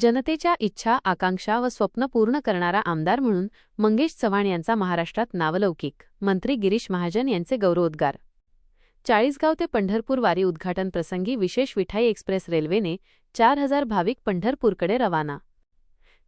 जनतेच्या इच्छा आकांक्षा व स्वप्न पूर्ण करणारा आमदार म्हणून मंगेश चव्हाण यांचा महाराष्ट्रात नावलौकिक मंत्री गिरीश महाजन यांचे गौरवोद्गार. चाळीसगाव ते पंढरपूर वारी उद्घाटन प्रसंगी विशेष विठाई एक्सप्रेस रेल्वेने चार हजार भाविक पंढरपूरकडे रवाना.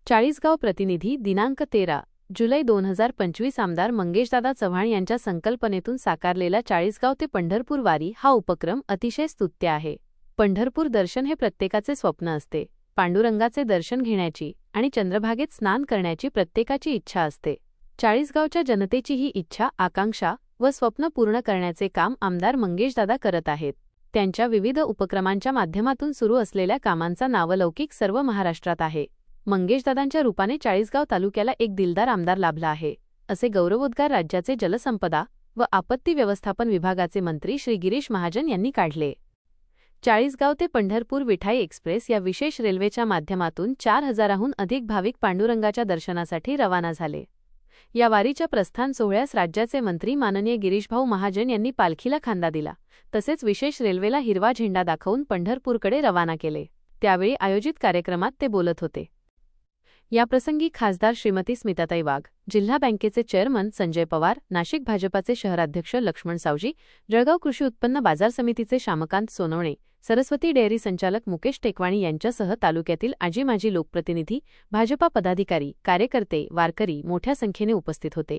चाळीसगाव प्रतिनिधी दिनांक तेरा जुलै दोन हजार पंचवीस आमदार मंगेशदादा चव्हाण यांच्या संकल्पनेतून साकारलेला चाळीसगाव ते पंढरपूर वारी हा उपक्रम अतिशय स्तुत्य आहे. पंढरपूर दर्शन हे प्रत्येकाचे स्वप्न असते. पांडुरंगाचे दर्शन घेण्याची आणि चंद्रभागेत स्नान करण्याची प्रत्येकाची इच्छा असते. चाळीसगावच्या जनतेची ही इच्छा आकांक्षा व स्वप्न पूर्ण करण्याचे काम आमदार मंगेशदादा करत आहेत. त्यांच्या विविध उपक्रमांच्या माध्यमातून सुरू असलेल्या कामांचा नावलौकिक सर्व महाराष्ट्रात आहे. मंगेशदादांच्या रूपाने चाळीसगाव तालुक्याला एक दिलदार आमदार लाभला आहे. असे गौरवोद्गार राज्याचे जलसंपदा व आपत्ती व्यवस्थापन विभागाचे मंत्री श्री गिरीश महाजन यांनी काढले. चाळीसगाव ते पंढरपूर विठाई एक्सप्रेस या विशेष रेल्वेच्या माध्यमातून चार हजाराहून अधिक भाविक पांडुरंगाच्या दर्शनासाठी रवाना झाले. या वारीच्या प्रस्थान सोहळ्यास राज्याचे मंत्री माननीय गिरीशभाऊ महाजन यांनी पालखीला खांदा दिला तसेच विशेष रेल्वेला हिरवा झेंडा दाखवून पंढरपूरकडे रवाना केले. त्यावेळी आयोजित कार्यक्रमात ते बोलत होते. याप्रसंगी खासदार श्रीमती स्मिताताई वाघ जिल्हा बँकेचे चेअरमन संजय पवार नाशिक भाजपाचे शहराध्यक्ष लक्ष्मण सावजी जळगाव कृषी उत्पन्न बाजार समितीचे श्यामकांत सोनवणे सरस्वती डेअरी संचालक मुकेश टेकवाणी यांच्यासह तालुक्यातील आजी माजी लोकप्रतिनिधी भाजपा पदाधिकारी कार्यकर्ते वारकरी मोठ्या संख्येने उपस्थित होते.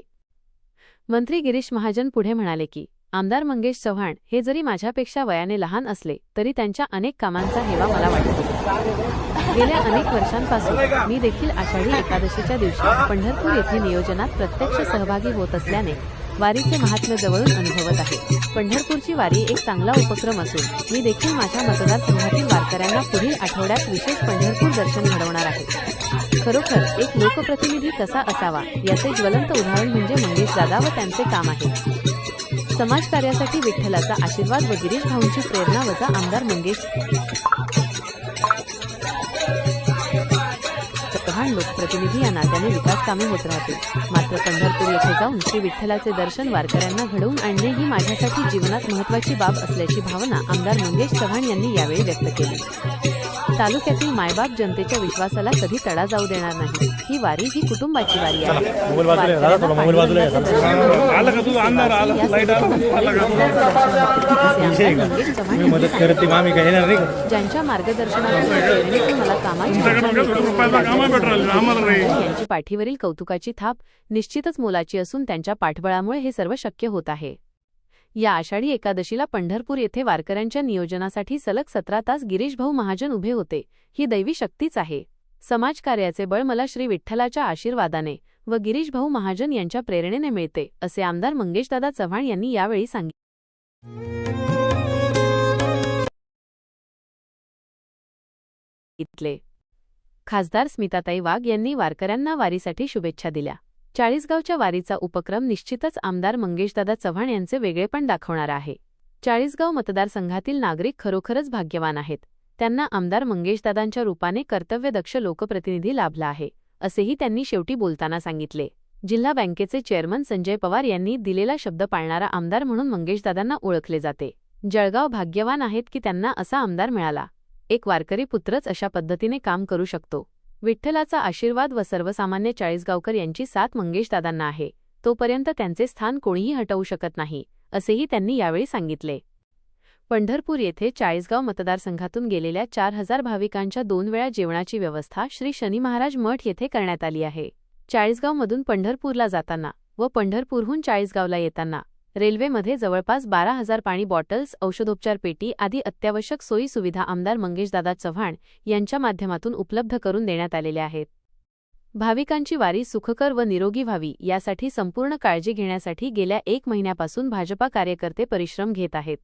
मंत्री गिरीश महाजन पुढे म्हणाले की आमदार मंगेश चव्हाण हे जरी माझ्यापेक्षा वयाने लहान असले तरी त्यांच्या अनेक कामांचा हेवा मला वाटतो. गेल्या अनेक वर्षांपासून मी देखील आषाढी एकादशीच्या दिवशी पंढरपूर येथे नियोजनात प्रत्यक्ष सहभागी होत असल्याने वारीचे महात्म्य जवळून अनुभवत आहे. पंढरपूरची वारी एक चांगला उपक्रम असून मी देखील माझ्या मतदारसंघातील वारकऱ्यांना पुढील आठवड्यात विशेष पंढरपूर दर्शन घडवणार आहे. खरोखर एक लोकप्रतिनिधी कसा असावा याचे ज्वलंत उदाहरण म्हणजे मंगेश दादा व त्यांचे काम आहे. समाजकार्यासाठी विठ्ठलाचा आशीर्वाद व गिरीश भाऊंची प्रेरणा वजा आमदार मंगेश. चव्हाण लोकप्रतिनिधी या नात्याने विकास कामे होत राहतील. मात्र पंढरपूर येथे जाऊन श्री विठ्ठलाचे दर्शन वारकऱ्यांना घडवून आणणे ही माझ्यासाठी जीवनात महत्वाची बाब असल्याची भावना आमदार मंगेश चव्हाण यांनी यावेळी व्यक्त केली. तालुक्यातील मायबाप जनतेच्या विश्वासाला कधी तडा जाऊ देणार नाही. ही वारी ही कुटुंबाची वारी आहे. ज्यांच्या. यांची पाठीवरील कौतुकाची थाप निश्चितच मोलाची असून त्यांच्या पाठबळामुळे हे सर्व शक्य होत आहे. या आषाढी एकादशीला पंढरपूर येथे वारकऱ्यांच्या नियोजनासाठी सलग सतरा तास गिरीशभाऊ महाजन उभे होते. ही दैवी शक्तीच आहे. समाजकार्याचे बळ मला श्री विठ्ठलाच्या आशीर्वादाने व गिरीशभाऊ महाजन यांच्या प्रेरणेने मिळते असे आमदार मंगेशदादा चव्हाण यांनी यावेळी सांगितले. खासदार स्मिताताई वाघ यांनी वारकऱ्यांना वारीसाठी शुभेच्छा दिल्या. चाळीसगावच्या वारीचा उपक्रम निश्चितच आमदार मंगेशदादा चव्हाण यांचे वेगळेपण दाखवणार आहे. चाळीसगाव मतदारसंघातील नागरिक खरोखरच भाग्यवान आहेत. त्यांना आमदार मंगेशदादांच्या रूपाने कर्तव्यदक्ष लोकप्रतिनिधी लाभला आहे असेही त्यांनी शेवटी बोलताना सांगितले. जिल्हा बँकेचे चेअरमन संजय पवार यांनी दिलेला शब्द पाळणारा आमदार म्हणून मंगेशदादांना ओळखले जाते. जळगाव भाग्यवान आहेत की त्यांना असा आमदार मिळाला. एक वारकरी पुत्रच अशा पद्धतीने काम करू शकतो. विठ्ठलाचा आशीर्वाद व सर्वसामान्य चाळीसगावकर यांची साथ मंगेशदादांना आहे. तोपर्यंत त्यांचे स्थान कोणीही हटवू शकत नाही असेही त्यांनी यावेळी सांगितले. पंढरपूर येथे चाळीसगाव मतदारसंघातून गेलेल्या चार हजार भाविकांच्या दोन वेळा जेवणाची व्यवस्था श्री शनी महाराज मठ येथे करण्यात आली आहे. चाळीसगावमधून पंढरपूरला जाताना व पंढरपूरहून चाळीसगावला येताना रेल्वेमध्ये जवळपास बारा हजार पाणी बॉटल्स औषधोपचार पेटी आदी अत्यावश्यक सोयी सुविधा आमदार मंगेशदादा चव्हाण यांच्या माध्यमातून उपलब्ध करून देण्यात आलेल्या आहेत. भाविकांची वारी सुखकर व निरोगी व्हावी यासाठी संपूर्ण काळजी घेण्यासाठी गेल्या एक महिन्यापासून भाजपा कार्यकर्ते परिश्रम घेत आहेत.